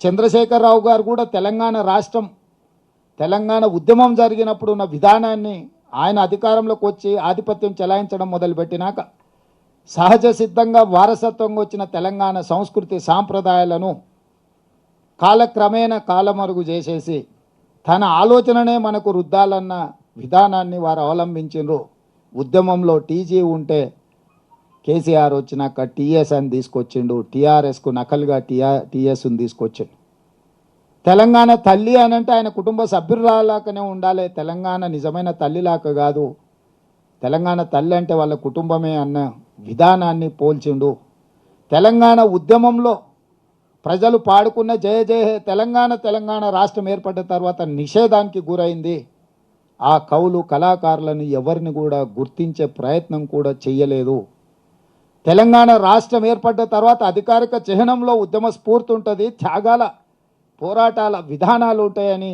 చంద్రశేఖరరావు గారు కూడా తెలంగాణ రాష్ట్రం తెలంగాణ ఉద్యమం జరిగినప్పుడు ఉన్న విధానాన్ని ఆయన అధికారంలోకి వచ్చి ఆధిపత్యం చెలాయించడం మొదలుపెట్టినాక సహజ సిద్ధంగా వారసత్వంగా వచ్చిన తెలంగాణ సంస్కృతి సాంప్రదాయాలను కాలక్రమేణ కాలమరుగు చేసేసి తన ఆలోచననే మనకు రుద్దాలన్న విధానాన్ని వారు అవలంబించారు ఉద్యమంలో టీజీ ఉంటే కేసీఆర్ వచ్చినాక టీఎస్ అని తీసుకొచ్చిండు. టీఆర్ఎస్కు నకలుగా టీఆర్ టీఎస్ని తీసుకొచ్చిండు. తెలంగాణ తల్లి అని అంటే ఆయన కుటుంబ సభ్యురాలాకనే ఉండాలి. తెలంగాణ నిజమైన తల్లిలాక కాదు. తెలంగాణ తల్లి అంటే వాళ్ళ కుటుంబమే అన్న విధానాన్ని పోల్చిండు. తెలంగాణ ఉద్యమంలో ప్రజలు పాడుకున్న జయ జయ హే తెలంగాణ తెలంగాణ రాష్ట్రం ఏర్పడిన తర్వాత నిషేధానికి గురైంది. ఆ కవులు కళాకారులను ఎవరిని కూడా గుర్తించే ప్రయత్నం కూడా చేయలేదు తెలంగాణ రాష్ట్రం ఏర్పడ్డ తర్వాత అధికారిక చిహ్నంలో ఉద్యమ స్ఫూర్తి ఉంటుంది త్యాగాల పోరాటాల విధానాలు ఉంటాయని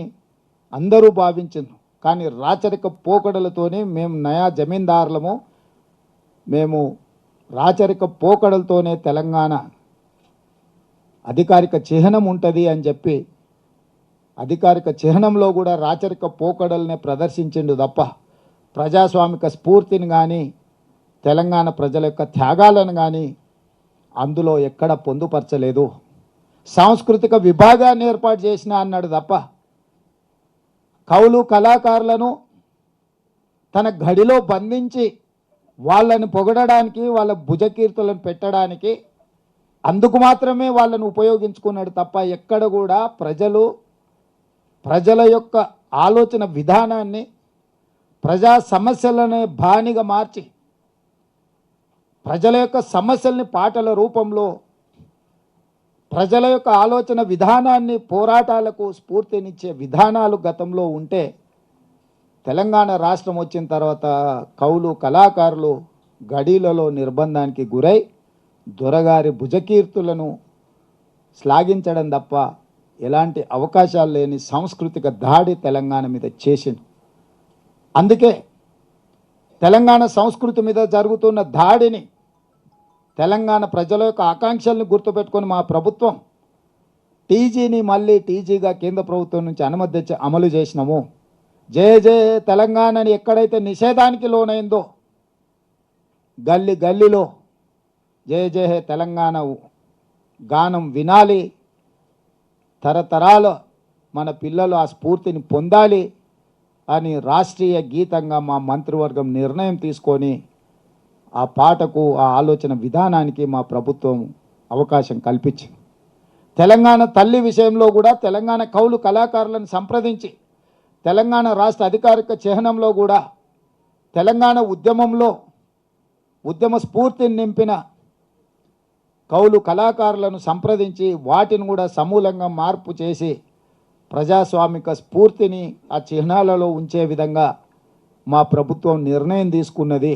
అందరూ భావించింది కానీ రాచరిక పోకడలతోనే మేము నయా జమీందారులము మేము రాచరిక పోకడలతోనే తెలంగాణ అధికారిక చిహ్నం ఉంటుంది అని చెప్పి అధికారిక చిహ్నంలో కూడా రాచరిక పోకడల్ని ప్రదర్శించిండు తప్ప ప్రజాస్వామిక స్ఫూర్తిని కానీ తెలంగాణ ప్రజల యొక్క త్యాగాలను కానీ అందులో ఎక్కడ పొందుపరచలేదు. సాంస్కృతిక విభాగాన్ని ఏర్పాటు చేసిన అన్నాడు తప్ప కవులు కళాకారులను తన గడిలో బంధించి వాళ్ళని పొగడడానికి వాళ్ళ భుజకీర్తులను పెట్టడానికి అందుకు మాత్రమే వాళ్ళను ఉపయోగించుకున్నాడు తప్ప ఎక్కడ కూడా ప్రజలు ప్రజల యొక్క ఆలోచన విధానాన్ని ప్రజా సమస్యలనే బానిగా మార్చి ప్రజల యొక్క సమస్యల్ని పాటల రూపంలో ప్రజల యొక్క ఆలోచన విధానాన్ని పోరాటాలకు స్ఫూర్తినిచ్చే విధానాలు గతంలో ఉంటే తెలంగాణ రాష్ట్రం వచ్చిన తర్వాత కవులు కళాకారులు గడీలలో నిర్బంధానికి గురై దొరగారి భుజకీర్తులను శ్లాఘించడం తప్ప ఎలాంటి అవకాశాలు లేని సాంస్కృతిక దాడి తెలంగాణ మీద చేసింది అందుకే తెలంగాణ సంస్కృతి మీద జరుగుతున్న దాడిని తెలంగాణ ప్రజల యొక్క ఆకాంక్షలను గుర్తుపెట్టుకొని మా ప్రభుత్వం టీజీని మళ్ళీ టీజీగా కేంద్ర ప్రభుత్వం నుంచి అనుమతి అమలు చేసినాము. జయ జయ హే తెలంగాణని ఎక్కడైతే నిషేధానికి లోనైందో గల్లి గల్లీలో జయ జయ హే తెలంగాణ గానం వినాలి. తరతరాలు మన పిల్లలు ఆ స్ఫూర్తిని పొందాలి అని రాష్ట్రీయ గీతంగా మా మంత్రివర్గం నిర్ణయం తీసుకొని ఆ పాటకు ఆ ఆలోచన విధానానికి మా ప్రభుత్వం అవకాశం కల్పించింది. తెలంగాణ తల్లి విషయంలో కూడా తెలంగాణ కౌలు కళాకారులను సంప్రదించి తెలంగాణ రాష్ట్ర అధికారిక చిహ్నంలో కూడా తెలంగాణ ఉద్యమంలో ఉద్యమ స్ఫూర్తిని నింపిన కౌలు కళాకారులను సంప్రదించి వాటిని కూడా సమూలంగా మార్పు చేసి ప్రజాస్వామిక స్ఫూర్తిని ఆ చిహ్నాలలో ఉంచే విధంగా మా ప్రభుత్వం నిర్ణయం తీసుకున్నది.